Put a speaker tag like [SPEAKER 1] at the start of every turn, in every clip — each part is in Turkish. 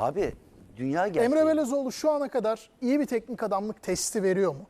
[SPEAKER 1] Abi dünya gerçeği.
[SPEAKER 2] Emre Belezoğlu şu ana kadar iyi bir teknik adamlık testi veriyor mu?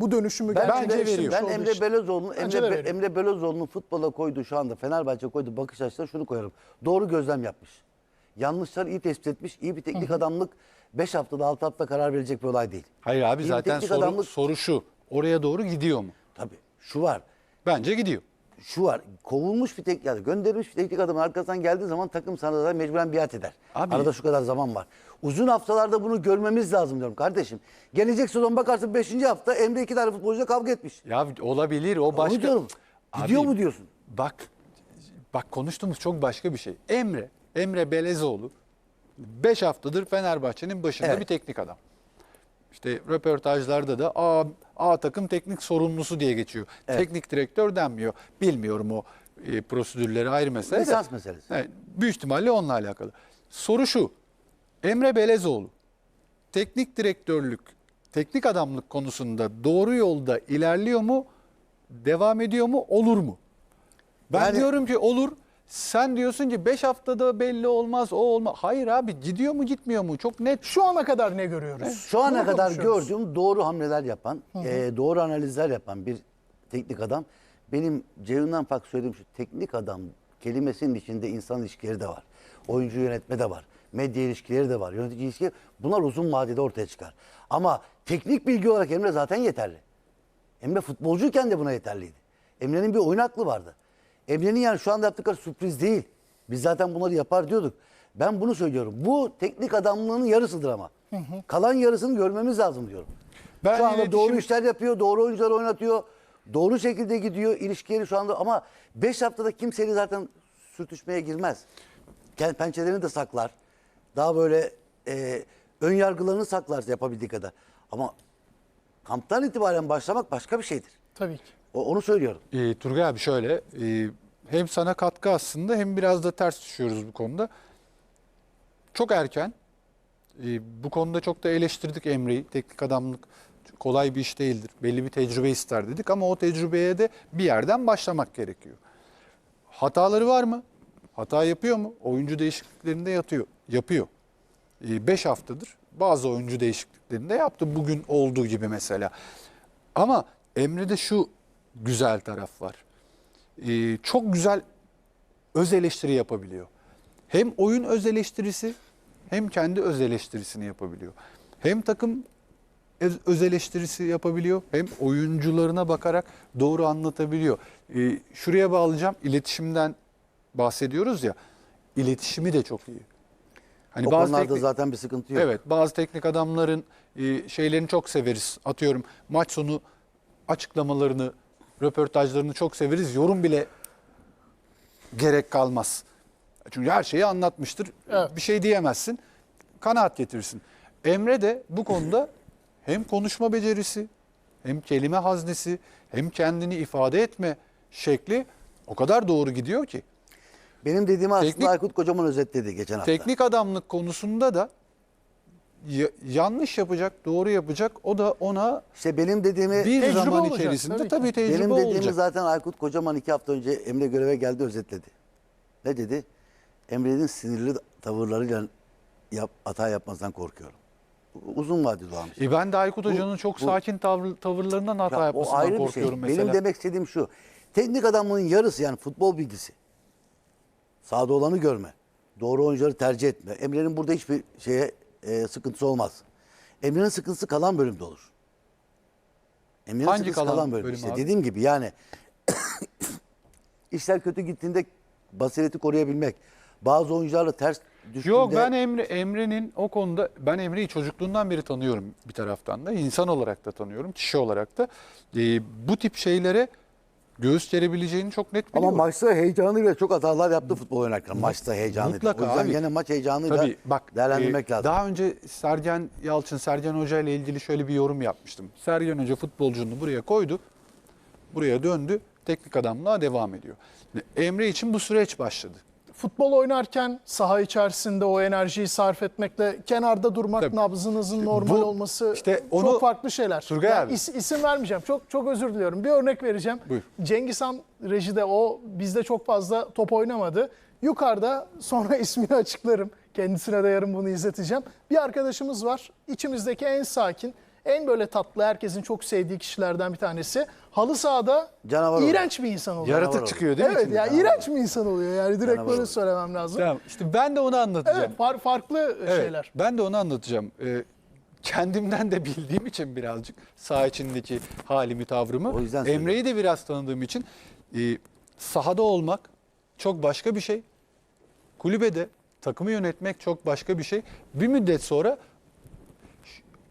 [SPEAKER 2] Bu dönüşümü
[SPEAKER 1] Ben,
[SPEAKER 2] gerçekleştirmiş
[SPEAKER 1] veriyor. ben Emre. Belözoğlu'nun
[SPEAKER 2] Bence
[SPEAKER 1] Emre, Be-. Emre Belözoğlu'nun futbola koyduğu şu anda Fenerbahçe koyduğu bakış açısına şunu koyarım. Doğru gözlem yapmış. Yanlışları iyi tespit etmiş. İyi bir teknik adamlık 5 haftada 6 hafta karar verecek bir olay değil.
[SPEAKER 3] Hayır abi
[SPEAKER 1] İyi
[SPEAKER 3] zaten soru,
[SPEAKER 1] adamlık-
[SPEAKER 3] soru şu. Oraya doğru gidiyor mu?
[SPEAKER 1] Tabii şu var.
[SPEAKER 3] Bence gidiyor.
[SPEAKER 1] Şu var. Kovulmuş bir teknik adam, gönderilmiş bir teknik adamın arkasından geldiği zaman takım sana da mecburen biat eder.
[SPEAKER 3] Abi-
[SPEAKER 1] Arada şu kadar zaman var. Uzun haftalarda bunu görmemiz lazım diyorum kardeşim. Gelecek sezon bakarsın 5. hafta Emre iki tane futbolcuyla kavga etmiş.
[SPEAKER 3] Ya olabilir o başka.
[SPEAKER 1] Onu diyorum. Gidiyor
[SPEAKER 3] Abi,
[SPEAKER 1] mu diyorsun?
[SPEAKER 3] Bak bak konuştuğumuz çok başka bir şey. Emre, Emre Belezoğlu 5 haftadır Fenerbahçe'nin başında
[SPEAKER 1] Evet.
[SPEAKER 3] bir teknik adam. İşte röportajlarda da A, A takım teknik sorumlusu diye geçiyor. Teknik direktör denmiyor. Bilmiyorum o e, prosedürleri ayrı mesele. de.
[SPEAKER 1] Lisans meselesi.
[SPEAKER 3] Evet, büyük ihtimalle onunla alakalı. Soru şu. Emre Belezoğlu teknik direktörlük, teknik adamlık konusunda doğru yolda ilerliyor mu? Devam ediyor mu? Olur mu? Ben
[SPEAKER 1] Yani-
[SPEAKER 3] diyorum ki olur. Sen diyorsun ki 5 haftada belli olmaz, o olmaz. Hayır abi gidiyor mu gitmiyor mu? Çok net.
[SPEAKER 2] Şu ana kadar ne görüyoruz?
[SPEAKER 1] Şu ana
[SPEAKER 2] Bunu
[SPEAKER 1] kadar gördüğüm doğru hamleler yapan, e, doğru analizler yapan bir teknik adam. Benim Ceyhun'dan farklı söylediğim şu teknik adam kelimesinin içinde insan ilişkileri de var. Oyuncu yönetme de var. Medya ilişkileri de var. Yönetici ilişkileri. Bunlar uzun vadede ortaya çıkar. Ama teknik bilgi olarak Emre zaten yeterli. Emre futbolcuyken de buna yeterliydi. Emre'nin bir oyun aklı vardı. Emre'nin yani şu anda yaptıkları sürpriz değil. Biz zaten bunları yapar diyorduk. Ben bunu söylüyorum. Bu teknik adamlığının yarısıdır ama. Kalan yarısını görmemiz lazım diyorum.
[SPEAKER 3] Ben
[SPEAKER 1] şu anda doğru
[SPEAKER 3] iletişim-
[SPEAKER 1] işler yapıyor, doğru oyuncular oynatıyor. Doğru şekilde gidiyor. ilişkileri şu anda ama 5 haftada kimseyle zaten sürtüşmeye girmez. Kendi pençelerini de saklar. Daha böyle e, ön yargılarını saklar yapabildiği kadar. Ama kamptan itibaren başlamak başka bir şeydir.
[SPEAKER 2] Tabii ki.
[SPEAKER 1] O, onu söylüyorum.
[SPEAKER 3] Ee, Turgay abi şöyle e, hem sana katkı aslında hem biraz da ters düşüyoruz bu konuda. Çok erken e, bu konuda çok da eleştirdik Emre'yi. Teknik adamlık kolay bir iş değildir. Belli bir tecrübe ister dedik ama o tecrübeye de bir yerden başlamak gerekiyor. Hataları var mı? Hata yapıyor mu? Oyuncu değişikliklerinde yatıyor. Yapıyor. 5 haftadır bazı oyuncu değişikliklerinde yaptı. Bugün olduğu gibi mesela. Ama Emre'de şu güzel taraf var. Ee, çok güzel öz eleştiri yapabiliyor. Hem oyun öz eleştirisi hem kendi öz eleştirisini yapabiliyor. Hem takım öz, eleştirisi yapabiliyor hem oyuncularına bakarak doğru anlatabiliyor. Ee, şuraya bağlayacağım iletişimden bahsediyoruz ya iletişimi de çok iyi. Hani
[SPEAKER 1] o
[SPEAKER 3] bazı
[SPEAKER 1] konularda
[SPEAKER 3] teknik-
[SPEAKER 1] zaten bir sıkıntı yok.
[SPEAKER 3] Evet bazı teknik adamların e, şeylerini çok severiz. Atıyorum maç sonu açıklamalarını, röportajlarını çok severiz. Yorum bile gerek kalmaz. Çünkü her şeyi anlatmıştır.
[SPEAKER 2] Evet.
[SPEAKER 3] Bir şey diyemezsin. Kanaat getirirsin. Emre de bu konuda hem konuşma becerisi, hem kelime haznesi, hem kendini ifade etme şekli o kadar doğru gidiyor ki.
[SPEAKER 1] Benim dediğimi aslında Aykut Kocaman özetledi geçen hafta.
[SPEAKER 3] Teknik adamlık konusunda da ya- yanlış yapacak, doğru yapacak. O da ona
[SPEAKER 1] İşte benim dediğimi
[SPEAKER 3] bir
[SPEAKER 2] Tecrübe
[SPEAKER 3] zaman
[SPEAKER 2] olacak,
[SPEAKER 3] içerisinde
[SPEAKER 2] tabii
[SPEAKER 3] tabii,
[SPEAKER 2] ki.
[SPEAKER 3] tecrübe
[SPEAKER 1] benim dediğimi
[SPEAKER 3] olacak.
[SPEAKER 1] zaten Aykut Kocaman iki hafta önce Emre göreve geldi özetledi. Ne dedi? Emre'nin sinirli tavırlarıyla yap, hata yapmasından korkuyorum. Uzun vadeli olan bir şey.
[SPEAKER 3] E ben de Aykut Hoca'nın çok
[SPEAKER 1] bu-
[SPEAKER 3] sakin tavır, tavırlarından hata
[SPEAKER 1] Ya o
[SPEAKER 3] yapmasından
[SPEAKER 1] ayrı bir şey.
[SPEAKER 3] korkuyorum mesela.
[SPEAKER 1] Benim demek istediğim şu. Teknik adamlığın yarısı yani futbol bilgisi. Sahada olanı görme. Doğru oyuncuları tercih etme. Emre'nin burada hiçbir şeye e, sıkıntısı olmaz. Emre'nin sıkıntısı kalan bölümde olur. Emre'nin
[SPEAKER 3] Hangi
[SPEAKER 1] sıkıntısı
[SPEAKER 3] kalan
[SPEAKER 1] kalan, bölüm.
[SPEAKER 3] bölüm
[SPEAKER 1] İşte
[SPEAKER 3] abi?
[SPEAKER 1] dediğim gibi yani işler kötü gittiğinde basireti koruyabilmek. Bazı oyuncularla ters düştüğünde
[SPEAKER 3] Yok ben Emre Emre'nin o konuda ben Emre'yi çocukluğundan beri tanıyorum bir taraftan da insan olarak da tanıyorum kişi olarak da E, bu tip şeylere göğüs gerebileceğini çok net
[SPEAKER 1] ama
[SPEAKER 3] biliyorum.
[SPEAKER 1] maçta heyecanıyla çok hatalar yaptı futbol oynarken. Maçta heyecanıyla.
[SPEAKER 3] Mutlaka
[SPEAKER 1] o yüzden
[SPEAKER 3] abi.
[SPEAKER 1] yine maç heyecanıyla
[SPEAKER 3] Tabii bak
[SPEAKER 1] değerlendirmek
[SPEAKER 3] e,
[SPEAKER 1] lazım.
[SPEAKER 3] Daha önce Sergen Yalçın, Sergen Hoca ile ilgili şöyle bir yorum yapmıştım. Sergen Hoca futbolcunu buraya koydu. Buraya döndü. Teknik adamlığa devam ediyor. Emre için bu süreç başladı.
[SPEAKER 2] Futbol oynarken saha içerisinde o enerjiyi sarf etmekle kenarda durmak,
[SPEAKER 3] Tabii.
[SPEAKER 2] nabzınızın normal
[SPEAKER 3] Bu-
[SPEAKER 2] olması
[SPEAKER 3] işte onu-
[SPEAKER 2] çok farklı şeyler.
[SPEAKER 3] Turgay abi.
[SPEAKER 2] is- isim vermeyeceğim. Çok çok özür diliyorum. Bir örnek vereceğim.
[SPEAKER 3] Buyur.
[SPEAKER 2] Cengiz Han rejide o bizde çok fazla top oynamadı. Yukarıda sonra ismini açıklarım. Kendisine de yarın bunu izleteceğim. Bir arkadaşımız var. İçimizdeki en sakin, en böyle tatlı, herkesin çok sevdiği kişilerden bir tanesi. Halı sahada
[SPEAKER 1] Canavar
[SPEAKER 2] iğrenç bir insan oluyor.
[SPEAKER 3] Yaratık
[SPEAKER 1] Canavar
[SPEAKER 3] çıkıyor değil mi?
[SPEAKER 2] Evet
[SPEAKER 3] içinden?
[SPEAKER 2] ya iğrenç bir insan oluyor yani direkt
[SPEAKER 1] Canavar
[SPEAKER 2] böyle söylemem lazım.
[SPEAKER 3] Tamam, işte ben de onu anlatacağım.
[SPEAKER 2] Evet far- farklı
[SPEAKER 3] Evet,
[SPEAKER 2] şeyler.
[SPEAKER 3] Ben de onu anlatacağım. Ee, kendimden de bildiğim için birazcık saha içindeki halimi, tavrımı.
[SPEAKER 1] O yüzden.
[SPEAKER 3] Emre'yi de biraz tanıdığım için e, sahada olmak çok başka bir şey. Kulübede takımı yönetmek çok başka bir şey. Bir müddet sonra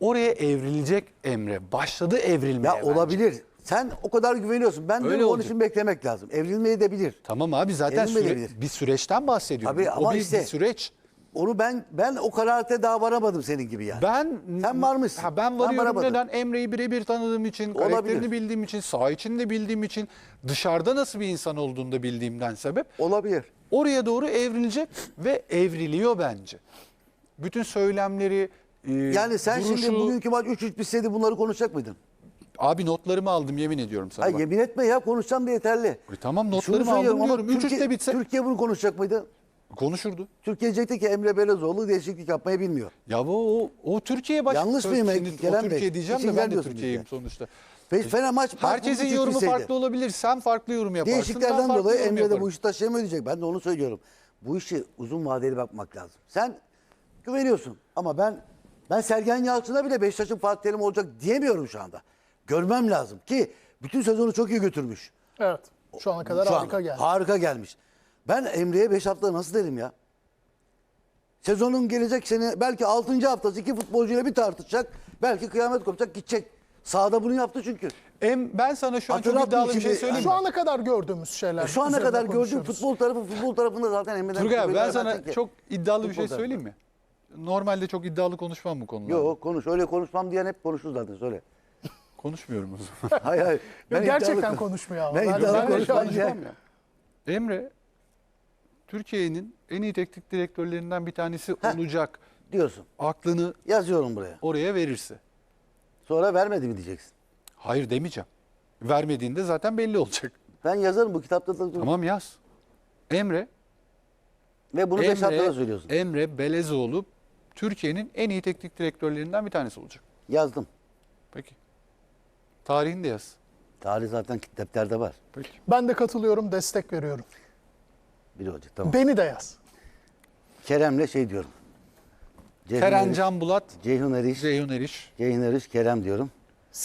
[SPEAKER 3] oraya evrilecek Emre. Başladı evrilmeye.
[SPEAKER 1] Ya
[SPEAKER 3] bence.
[SPEAKER 1] olabilir. Sen o kadar güveniyorsun. Ben
[SPEAKER 3] Öyle
[SPEAKER 1] de onun
[SPEAKER 3] olacak.
[SPEAKER 1] için beklemek lazım. Evrilmeyi de bilir.
[SPEAKER 3] Tamam abi zaten süre- bir süreçten bahsediyorum.
[SPEAKER 1] Tabii
[SPEAKER 3] o
[SPEAKER 1] ama
[SPEAKER 3] bir,
[SPEAKER 1] işte-
[SPEAKER 3] bir süreç.
[SPEAKER 1] Onu ben ben o kanaate daha varamadım senin gibi yani.
[SPEAKER 3] Ben
[SPEAKER 1] Sen varmışsın.
[SPEAKER 3] Ha, ben
[SPEAKER 1] Ben
[SPEAKER 3] varıyorum
[SPEAKER 1] varamadım.
[SPEAKER 3] neden? Emre'yi birebir tanıdığım için,
[SPEAKER 1] Olabilir.
[SPEAKER 3] karakterini bildiğim için, saha içinde bildiğim için, dışarıda nasıl bir insan olduğunu da bildiğimden sebep
[SPEAKER 1] Olabilir.
[SPEAKER 3] oraya doğru evrilecek ve evriliyor bence. Bütün söylemleri, e,
[SPEAKER 1] Yani sen
[SPEAKER 3] duruşu,
[SPEAKER 1] şimdi bugünkü maç 3-3 bitseydi bunları konuşacak mıydın?
[SPEAKER 3] abi notlarımı aldım yemin ediyorum sana. Bak.
[SPEAKER 1] yemin etme ya konuşacağım da yeterli.
[SPEAKER 3] E tamam,
[SPEAKER 1] Şunu
[SPEAKER 3] notlarımı
[SPEAKER 1] söylüyorum
[SPEAKER 3] aldım
[SPEAKER 1] ama
[SPEAKER 3] diyorum. 3-3
[SPEAKER 1] Türkiye,
[SPEAKER 3] de bitse
[SPEAKER 1] Türkiye bunu konuşacak mıydı?
[SPEAKER 3] konuşurdu.
[SPEAKER 1] Türkiye diyecekti ki Emre Belezoğlu değişiklik yapmayı bilmiyor.
[SPEAKER 3] Ya bu o, o Türkiye baş.
[SPEAKER 1] Yanlış mıyım
[SPEAKER 3] Şimdi
[SPEAKER 1] Kerem
[SPEAKER 3] o
[SPEAKER 1] Bey?
[SPEAKER 3] Türkiye diyeceğim
[SPEAKER 1] Hiç
[SPEAKER 3] de ben de Türkiye'yim
[SPEAKER 1] bize.
[SPEAKER 3] sonuçta.
[SPEAKER 1] Fe- Fena maç maç
[SPEAKER 3] Herkesin
[SPEAKER 1] bugün
[SPEAKER 3] yorumu
[SPEAKER 1] bitseydi.
[SPEAKER 3] farklı olabilir. Sen farklı yorum yaparsın. ben farklı
[SPEAKER 1] dolayı
[SPEAKER 3] yorum
[SPEAKER 1] Emre de
[SPEAKER 3] yaparım.
[SPEAKER 1] bu işi taşıyamayı diyecek. Ben de onu söylüyorum. Bu işi uzun vadeli bakmak lazım. Sen güveniyorsun ama ben ben Sergen Yalçın'a bile Beşiktaş'ın Fatih Terim olacak diyemiyorum şu anda. Görmem lazım ki bütün sezonu çok iyi götürmüş.
[SPEAKER 2] Evet. Şu ana kadar
[SPEAKER 1] Şu
[SPEAKER 2] harika
[SPEAKER 1] anda.
[SPEAKER 2] geldi.
[SPEAKER 1] Harika gelmiş. Ben Emre'ye 5 hafta nasıl derim ya? Sezonun gelecek sene belki 6. haftası iki futbolcuyla bir tartışacak. Belki kıyamet kopacak gidecek. Sahada bunu yaptı çünkü.
[SPEAKER 3] Em, ben sana şu an çok iddialı bir şey söyleyeyim
[SPEAKER 2] Şu ana kadar gördüğümüz şeyler.
[SPEAKER 1] E Şu ana kadar gördüğüm futbol tarafı futbol tarafında zaten Emre'den
[SPEAKER 3] Turgay ben sana çok iddialı bir şey
[SPEAKER 1] tarafı.
[SPEAKER 3] söyleyeyim mi? Normalde çok iddialı konuşmam bu konularda.
[SPEAKER 1] Yok konuş öyle konuşmam diyen hep konuşur zaten söyle.
[SPEAKER 3] Konuşmuyorum o zaman.
[SPEAKER 1] Hayır hayır.
[SPEAKER 2] Yok, gerçekten
[SPEAKER 1] iddialı-
[SPEAKER 2] konuşmuyor ama.
[SPEAKER 1] Ben
[SPEAKER 2] Ben-
[SPEAKER 1] iddialı
[SPEAKER 2] ben de
[SPEAKER 1] konuşmam
[SPEAKER 3] ya. Emre Türkiye'nin en iyi teknik direktörlerinden bir tanesi
[SPEAKER 1] Heh.
[SPEAKER 3] olacak.
[SPEAKER 1] Diyorsun.
[SPEAKER 3] Aklını
[SPEAKER 1] Yazıyorum buraya.
[SPEAKER 3] oraya verirse.
[SPEAKER 1] Sonra vermedi mi diyeceksin.
[SPEAKER 3] Hayır demeyeceğim. Vermediğinde zaten belli olacak.
[SPEAKER 1] Ben yazarım bu kitapta da.
[SPEAKER 3] Tamam yaz. Emre
[SPEAKER 1] Ve bunu 5 haftada
[SPEAKER 3] Emre,
[SPEAKER 1] söylüyorsun.
[SPEAKER 3] Emre Belezoğlu Türkiye'nin en iyi teknik direktörlerinden bir tanesi olacak.
[SPEAKER 1] Yazdım.
[SPEAKER 3] Peki. Tarihini de yaz.
[SPEAKER 1] Tarih zaten defterde var.
[SPEAKER 3] Peki.
[SPEAKER 2] Ben de katılıyorum, destek veriyorum.
[SPEAKER 1] Biri olacak tamam.
[SPEAKER 2] Beni de yaz.
[SPEAKER 1] Kerem'le şey diyorum. Ceyhun
[SPEAKER 3] Keren
[SPEAKER 1] Eriş,
[SPEAKER 3] Can Bulat,
[SPEAKER 1] Ceyhun Eriş,
[SPEAKER 3] Ceyhun Eriş.
[SPEAKER 1] Ceyhun Eriş, Kerem diyorum.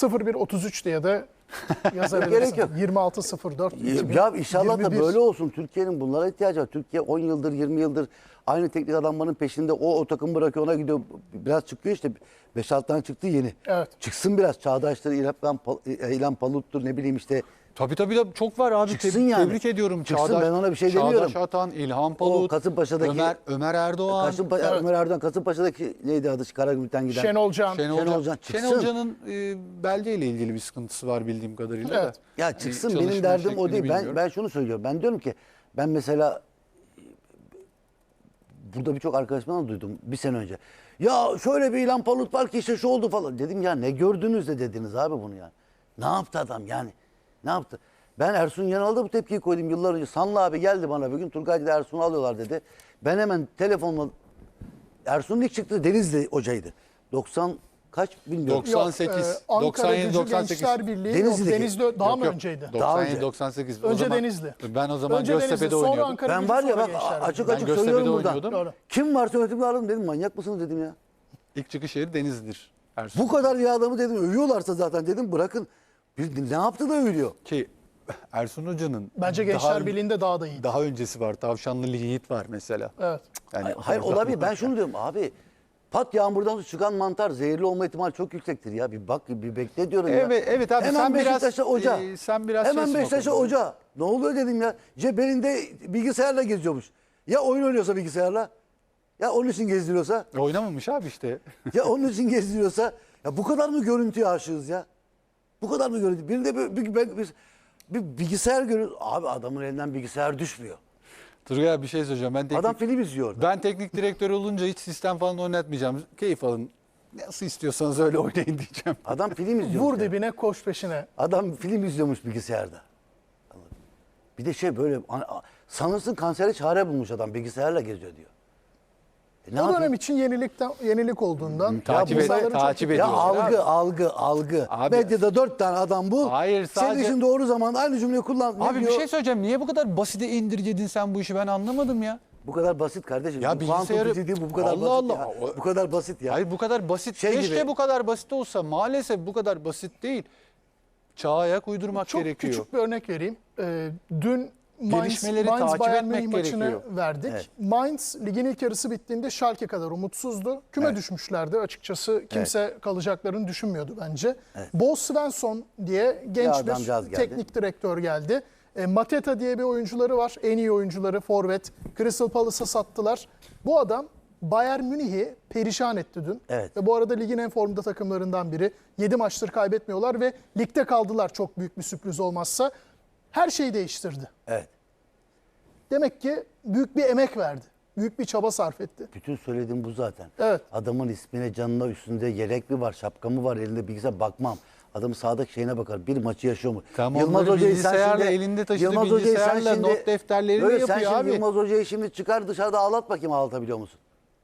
[SPEAKER 2] 0133 diye de yazabilirsin.
[SPEAKER 1] Gerek yok.
[SPEAKER 2] 2604
[SPEAKER 1] Ya inşallah da
[SPEAKER 2] 2021.
[SPEAKER 1] böyle olsun. Türkiye'nin bunlara ihtiyacı var. Türkiye 10 yıldır 20 yıldır aynı teknik adamların peşinde o o takım bırakıyor ona gidiyor. Biraz çıkıyor işte 5-6 tane çıktı yeni.
[SPEAKER 2] Evet.
[SPEAKER 1] Çıksın biraz Çağdaş'tır, İlhan, Pal- İlhan Palut'tur ne bileyim işte.
[SPEAKER 3] Tabii tabii tabii çok var abi.
[SPEAKER 1] Çıksın
[SPEAKER 3] Tebrik-
[SPEAKER 1] yani.
[SPEAKER 3] Tebrik ediyorum.
[SPEAKER 1] Çıksın, ben ona bir şey
[SPEAKER 3] Çağdaş
[SPEAKER 1] demiyorum.
[SPEAKER 3] Atan, İlhan Palut,
[SPEAKER 1] Kasımpaşa'daki-
[SPEAKER 3] Ömer, Ömer Erdoğan,
[SPEAKER 1] Kasımpaşa,
[SPEAKER 2] Evet.
[SPEAKER 1] Ömer Erdoğan Kasımpaşa'daki neydi adı Karagümrük'ten giden.
[SPEAKER 2] Şenol Can.
[SPEAKER 3] Şenol,
[SPEAKER 1] Şenol
[SPEAKER 3] Can.
[SPEAKER 1] Çıksın.
[SPEAKER 3] Şenol Can'ın e, belgeyle ilgili bir sıkıntısı var bildiğim kadarıyla.
[SPEAKER 2] Evet.
[SPEAKER 3] Da.
[SPEAKER 1] Ya
[SPEAKER 3] Hani
[SPEAKER 1] çıksın
[SPEAKER 3] çalışma
[SPEAKER 1] benim derdim o değil. Ben, ben şunu söylüyorum. Ben diyorum ki ben mesela burada birçok arkadaşımdan duydum bir sene önce. Ya şöyle bir ilan palut var ki işte şu oldu falan. Dedim ya ne gördünüz de dediniz abi bunu yani. Ne yaptı adam yani? Ne yaptı? Ben Ersun Yanal'da bu tepkiyi koydum yıllar önce. Sanlı abi geldi bana bir gün Turgay'da Ersun'u alıyorlar dedi. Ben hemen telefonla Ersun'un ilk çıktığı Denizli hocaydı. 90 kaç bilmiyorum.
[SPEAKER 3] Doksan- 98,
[SPEAKER 2] e, Ankara
[SPEAKER 3] 97,
[SPEAKER 2] Gücü
[SPEAKER 3] 98.
[SPEAKER 2] Gençler Birliği.
[SPEAKER 1] Denizli'deki.
[SPEAKER 2] Denizli daha
[SPEAKER 3] Yok,
[SPEAKER 2] mı
[SPEAKER 3] yok.
[SPEAKER 2] önceydi?
[SPEAKER 1] Daha
[SPEAKER 3] 97,
[SPEAKER 1] önce.
[SPEAKER 3] 98. O
[SPEAKER 2] Önce
[SPEAKER 3] zaman-
[SPEAKER 2] Denizli.
[SPEAKER 3] Ben o zaman
[SPEAKER 2] Önce
[SPEAKER 3] Göztepe'de
[SPEAKER 2] Denizli, sonra
[SPEAKER 3] oynuyordum.
[SPEAKER 2] Ankara
[SPEAKER 1] Ben
[SPEAKER 2] Gücü,
[SPEAKER 1] var ya
[SPEAKER 2] sonra
[SPEAKER 1] bak
[SPEAKER 2] Gençler
[SPEAKER 1] açık
[SPEAKER 2] Birliği.
[SPEAKER 1] açık
[SPEAKER 3] Ben Göztepe'de
[SPEAKER 1] söylüyorum burada.
[SPEAKER 3] oynuyordum.
[SPEAKER 2] Doğru.
[SPEAKER 1] Kim varsa yönetimde aradım dedim manyak mısınız dedim ya.
[SPEAKER 3] İlk çıkış yeri Denizli'dir. Ersun.
[SPEAKER 1] Bu kadar bir adamı dedim övüyorlarsa zaten dedim bırakın. Bir, ne yaptı da övülüyor?
[SPEAKER 3] Ki Ersun Hoca'nın
[SPEAKER 2] Bence
[SPEAKER 3] daha,
[SPEAKER 2] Gençler Birliği'nde daha da iyi.
[SPEAKER 3] daha öncesi var. Tavşanlı Yiğit var mesela.
[SPEAKER 2] Evet.
[SPEAKER 3] Yani
[SPEAKER 1] Hayır olabilir. Ben şunu diyorum abi. Pat yağmurdan çıkan mantar zehirli olma ihtimali çok yüksektir ya. Bir bak bir bekle diyorum ya.
[SPEAKER 3] Evet, evet abi,
[SPEAKER 1] Hemen
[SPEAKER 3] sen biraz,
[SPEAKER 1] hoca.
[SPEAKER 3] e, sen biraz
[SPEAKER 1] Hemen
[SPEAKER 3] şeysin
[SPEAKER 1] Beşiktaş'a
[SPEAKER 3] konuda.
[SPEAKER 1] hoca. Ne oluyor dedim ya. Cebelinde bilgisayarla geziyormuş. Ya oyun oynuyorsa bilgisayarla. Ya onun için gezdiriyorsa.
[SPEAKER 3] Oynamamış abi işte.
[SPEAKER 1] Ya onun için gezdiriyorsa. Ya bu kadar mı görüntüye aşığız ya? Bu kadar mı görüntü? Birinde bir, bir, bir, bir, bir bilgisayar görüyor. Abi adamın elinden bilgisayar düşmüyor.
[SPEAKER 3] Turgay abi bir şey söyleyeceğim. Ben teknik,
[SPEAKER 1] Adam film izliyor orada.
[SPEAKER 3] ben teknik direktör olunca hiç sistem falan oynatmayacağım. Keyif alın. Nasıl istiyorsanız öyle oynayın diyeceğim.
[SPEAKER 1] Adam film izliyor.
[SPEAKER 2] Vur dibine koş peşine.
[SPEAKER 1] Adam film izliyormuş bilgisayarda. Bir de şey böyle sanırsın kansere çare bulmuş adam bilgisayarla geziyor diyor. E, ne
[SPEAKER 2] o
[SPEAKER 1] yapayım?
[SPEAKER 2] dönem için yenilikten yenilik olduğundan
[SPEAKER 3] takip
[SPEAKER 2] bu
[SPEAKER 3] et-
[SPEAKER 2] çok
[SPEAKER 3] takip
[SPEAKER 2] iyi-
[SPEAKER 1] Ya algı,
[SPEAKER 3] abi.
[SPEAKER 1] algı, algı.
[SPEAKER 3] Abi-
[SPEAKER 1] Medyada dört tane adam bu.
[SPEAKER 3] Hayır,
[SPEAKER 1] Senin
[SPEAKER 3] sadece-
[SPEAKER 1] için doğru zaman aynı cümleyi kullan.
[SPEAKER 3] Abi bir
[SPEAKER 1] diyor?
[SPEAKER 3] şey söyleyeceğim. Niye bu kadar basite indirgedin sen bu işi ben anlamadım ya.
[SPEAKER 1] Bu kadar basit kardeşim.
[SPEAKER 3] Ya
[SPEAKER 1] bu
[SPEAKER 3] bilgisayarı-
[SPEAKER 1] değil, bu bu kadar
[SPEAKER 3] Allah
[SPEAKER 1] basit
[SPEAKER 3] Allah.
[SPEAKER 1] ya. Bu kadar basit ya.
[SPEAKER 3] Hayır bu kadar basit.
[SPEAKER 1] Şey
[SPEAKER 3] Keşke
[SPEAKER 1] gibi-
[SPEAKER 3] bu kadar basit olsa. Maalesef bu kadar basit değil. Çağa ayak uydurmak
[SPEAKER 2] Çok
[SPEAKER 3] gerekiyor.
[SPEAKER 2] küçük bir örnek vereyim. Ee, dün
[SPEAKER 3] Gelişmeleri
[SPEAKER 2] Mainz
[SPEAKER 3] takip
[SPEAKER 2] Bayern
[SPEAKER 3] etmek
[SPEAKER 2] maçını
[SPEAKER 3] gerekiyor.
[SPEAKER 2] verdik.
[SPEAKER 1] Evet.
[SPEAKER 2] Mainz ligin ilk yarısı bittiğinde Schalke kadar umutsuzdu. Küme
[SPEAKER 1] Evet.
[SPEAKER 2] düşmüşlerdi. Açıkçası kimse kalacaklarını düşünmüyordu bence. Bo Svensson diye genç
[SPEAKER 1] adamcağız
[SPEAKER 2] bir teknik direktör geldi. E, Mateta diye bir oyuncuları var. En iyi oyuncuları forvet. Crystal Palace'a sattılar. Bu adam Bayern Münih'i perişan etti dün.
[SPEAKER 1] Evet.
[SPEAKER 2] Ve bu arada ligin en formda takımlarından biri. 7 maçtır kaybetmiyorlar ve ligde kaldılar çok büyük bir sürpriz olmazsa. Her şeyi değiştirdi.
[SPEAKER 1] Evet.
[SPEAKER 2] Demek ki büyük bir emek verdi. Büyük bir çaba sarf etti.
[SPEAKER 1] Bütün söylediğim bu zaten.
[SPEAKER 2] Evet.
[SPEAKER 1] Adamın ismine, canına, üstünde yelek mi var, şapka mı var, elinde bilgisayar bakmam. Adamın sağdaki şeyine bakar. Bir maçı yaşıyor mu?
[SPEAKER 3] Tamam, onları
[SPEAKER 1] Hoca'yı
[SPEAKER 3] bilgisayarla,
[SPEAKER 1] şimdi-
[SPEAKER 3] elinde taşıdığı
[SPEAKER 1] Yılmaz sen
[SPEAKER 3] bilgisayarla not defterlerini yapıyor
[SPEAKER 1] sen şimdi
[SPEAKER 3] abi.
[SPEAKER 1] Yılmaz Hoca'yı şimdi çıkar dışarıda ağlat bakayım ağlatabiliyor musun?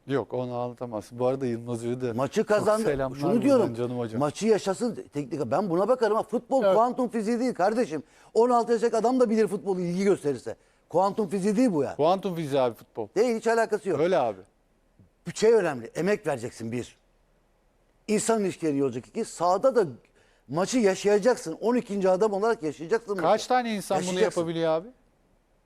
[SPEAKER 3] Yok onu anlatamazsın. Bu arada Yılmaz de
[SPEAKER 1] Maçı
[SPEAKER 3] çok
[SPEAKER 1] kazandı.
[SPEAKER 3] selamlar
[SPEAKER 1] Şunu diyorum.
[SPEAKER 3] canım hocam.
[SPEAKER 1] Maçı yaşasın teknik. Ben buna bakarım ama futbol
[SPEAKER 2] Evet.
[SPEAKER 1] kuantum fiziği değil kardeşim. 16 yaşındaki adam da bilir futbolu ilgi gösterirse. Kuantum fiziği değil bu ya.
[SPEAKER 3] Kuantum fiziği abi futbol.
[SPEAKER 1] Değil hiç alakası yok.
[SPEAKER 3] Öyle abi.
[SPEAKER 1] Bir şey önemli. Emek vereceksin bir. İnsan ilişkileri iyi olacak iki. Sahada da maçı yaşayacaksın. 12. adam olarak yaşayacaksın.
[SPEAKER 3] Kaç
[SPEAKER 1] maçı.
[SPEAKER 3] tane insan bunu
[SPEAKER 1] Yaşayacaksın.
[SPEAKER 3] yapabiliyor abi?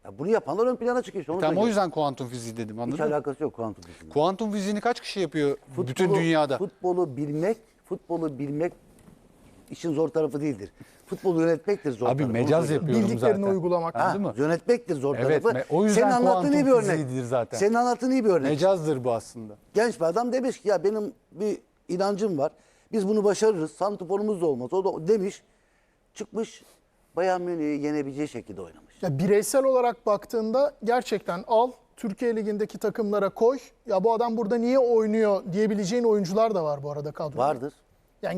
[SPEAKER 1] Ya bunu yapanlar ön plana çıkıyor. onu
[SPEAKER 3] Tam o yüzden kuantum fiziği dedim
[SPEAKER 1] Hiç
[SPEAKER 3] anladın mı?
[SPEAKER 1] alakası yok kuantum fiziğiyle.
[SPEAKER 3] Kuantum fiziğini kaç kişi yapıyor bütün
[SPEAKER 1] Futbolu-
[SPEAKER 3] dünyada?
[SPEAKER 1] Futbolu bilmek, futbolu bilmek işin zor tarafı değildir. Futbolu yönetmektir zor
[SPEAKER 3] Abi
[SPEAKER 1] tarafı.
[SPEAKER 3] mecaz
[SPEAKER 1] Onu söylüyorum.
[SPEAKER 3] yapıyorum
[SPEAKER 2] Bildiklerini
[SPEAKER 3] zaten.
[SPEAKER 2] uygulamak.
[SPEAKER 1] Ha,
[SPEAKER 3] Anladın mı?
[SPEAKER 1] Yönetmektir zor
[SPEAKER 3] Evet,
[SPEAKER 1] tarafı.
[SPEAKER 3] me- o yüzden
[SPEAKER 1] Senin anlattığın iyi bir
[SPEAKER 3] kuantum
[SPEAKER 1] örnek.
[SPEAKER 3] fiziğidir zaten.
[SPEAKER 1] Senin anlattığın iyi bir örnek.
[SPEAKER 3] Mecazdır bu aslında.
[SPEAKER 1] Genç bir adam demiş ki ya benim bir inancım var. Biz bunu başarırız. Santiforumuz da olmaz. O da demiş. Çıkmış Bayern Münih'i yenebileceği şekilde oynamış.
[SPEAKER 2] Ya bireysel olarak baktığında gerçekten al Türkiye Ligi'ndeki takımlara koy. Ya bu adam burada niye oynuyor diyebileceğin oyuncular da var bu arada kadroda.
[SPEAKER 1] Vardır.